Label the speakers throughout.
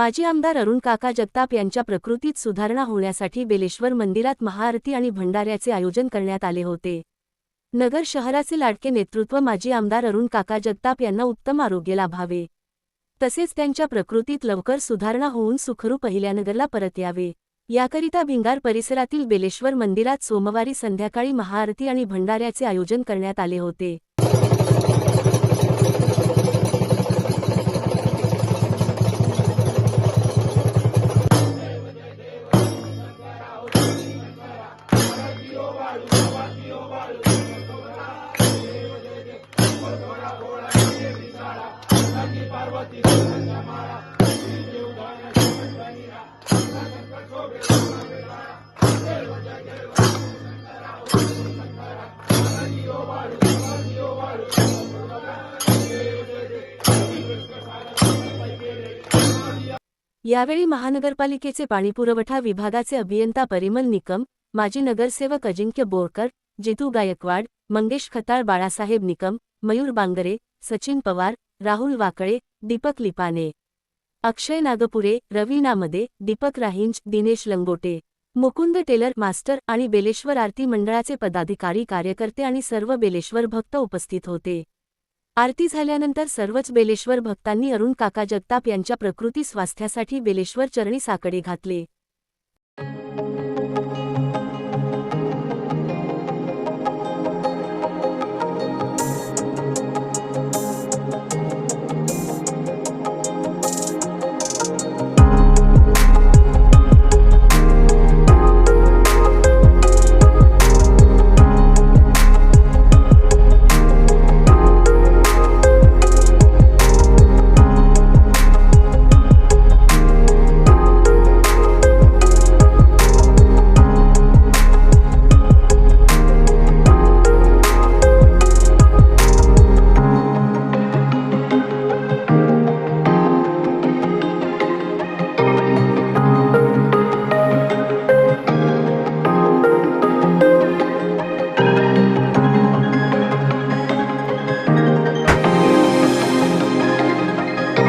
Speaker 1: माजी आमदार अरुण काका जगताप यांच्या प्रकृतीत सुधारणा होण्यासाठी बेलेश्वर मंदिरात महाआरती आणि भंडाऱ्याचे आयोजन करण्यात आले होते. नगर शहराचे लाडके नेतृत्व माजी आमदार अरुण काका जगताप यांना उत्तम आरोग्य लाभावे. तसेच त्यांच्या प्रकृतीत लवकर सुधारणा होऊन सुखरू पहिल्यानगरला परत यावे. याकरिता भिंगार परिसरातील बेलेश्वर मंदिरात सोमवारी संध्याकाळी महाआरती आणि भंडाऱ्याचे आयोजन करण्यात आले होते. यावेळी महानगरपालिकेचे पाणीपुरवठा विभागाचे अभियंता परिमल निकम माजी नगरसेवक अजिंक्य बोरकर जितू गायकवाड मंगेश खताळ बाळासाहेब निकम मयूर बांगरे सचिन पवार राहुल वाकळे दीपक लिपाने अक्षय नागपुरे रवी दीपक राहिंज दिनेश लंगोटे. मुकुंद टेलर मास्टर आणि बेलेश्वर आरती मंडळाचे पदाधिकारी कार्यकर्ते आणि सर्व बेलेश्वर भक्त उपस्थित होते. आरती झाल्यानंतर सर्वच बेलेश्वर भक्तांनी अरुण काका जगताप यांच्या प्रकृती स्वास्थ्यासाठी बेलेश्वर चरणी साकडे घातले.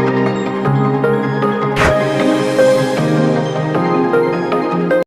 Speaker 1: thank you